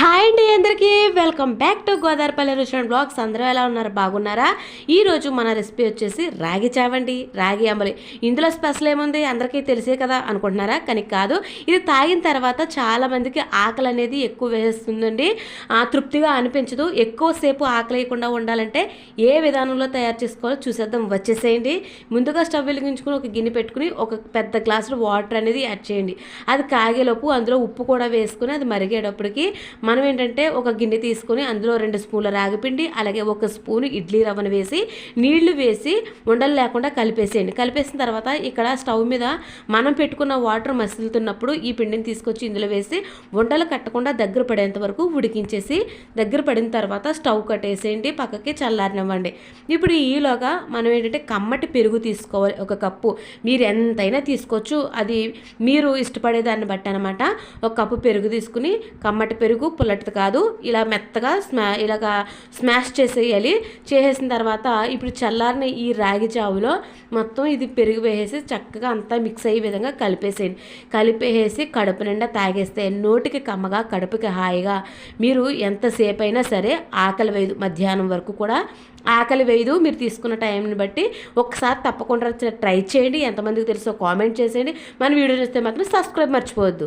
Hi అండి అందరికీ. Welcome back to Godavaripalli restaurant blogs అందరూ ఎలా ఉన్నారు? బాగున్నారా? ఈ రోజు మన రెసిపీ వచ్చేసి రాగి చావండి రాగి అంబలి. ఇందులో స్పెషల్ ఏముంది? అందరికీ తెలిసే కదా అనుకుంటున్నారా? కానీ కాదు ఇది తాగిన తర్వాత చాలామందికి ఆకలి అనేది ఎక్కువ వేస్తుందండి. తృప్తిగా అనిపించదు. ఎక్కువసేపు ఆకలి వేయకుండా ఉండాలంటే ఏ విధానంలో తయారు చేసుకోవాలో చూసేద్దాం. వచ్చేసేయండి. ముందుగా స్టవ్ వెలిగించుకుని ఒక గిన్నె పెట్టుకుని ఒక పెద్ద గ్లాసులో వాటర్ అనేది యాడ్ చేయండి. అది కాగేలోపు అందులో ఉప్పు కూడా వేసుకుని అది మరిగేటప్పటికి మనం ఏంటంటే ఒక గిన్నె తీసుకొని అందులో రెండు స్పూన్ల రాగిపిండి అలాగే ఒక స్పూన్ ఇడ్లీ రవ్వను వేసి నీళ్ళు వేసి ఉండలు లేకుండా కలిపేసేయండి. కలిపేసిన తర్వాత ఇక్కడ స్టవ్ మీద మనం పెట్టుకున్న వాటర్ మసులుతున్నప్పుడు ఈ పిండిని తీసుకొచ్చి ఇందులో వేసి ఉండలు కట్టకుండా దగ్గర పడేంత వరకు ఉడికించేసి దగ్గర పడిన తర్వాత స్టవ్ కట్టేసేయండి. పక్కకి చల్లారనివ్వండి. ఇప్పుడు ఈలోగా మనం ఏంటంటే కమ్మటి పెరుగు తీసుకోవాలి ఒక కప్పు. మీరు ఎంతైనా తీసుకోవచ్చు. అది మీరు ఇష్టపడే దాన్ని బట్టి అనమాట ఒక కప్పు పెరుగు తీసుకుని కమ్మటి పెరుగు పుల్లటిది కాదు ఇలా మెత్తగా స్మా ఇలాగా స్మాష్ చేసేయాలి. చేసేసిన తర్వాత ఇప్పుడు చల్లారిన ఈ రాగి చావులో మొత్తం ఇది పెరుగు వేసేసి చక్కగా అంతా మిక్స్ అయ్యే విధంగా కలిపేసేయండి. కలిపేసి కడుపు నిండా తాగేస్తే నోటికి కమ్మగా కడుపుకి హాయిగా మీరు ఎంతసేపు అయినా సరే ఆకలి వేయదు. మధ్యాహ్నం వరకు కూడా ఆకలి వేయదు. మీరు తీసుకున్న టైంని బట్టి ఒకసారి తప్పకుండా ట్రై చేయండి. ఎంతమందికి తెలుసో కామెంట్ చేసేయండి. మన వీడియో చూస్తే మాత్రం సబ్స్క్రైబ్ మర్చిపోవద్దు.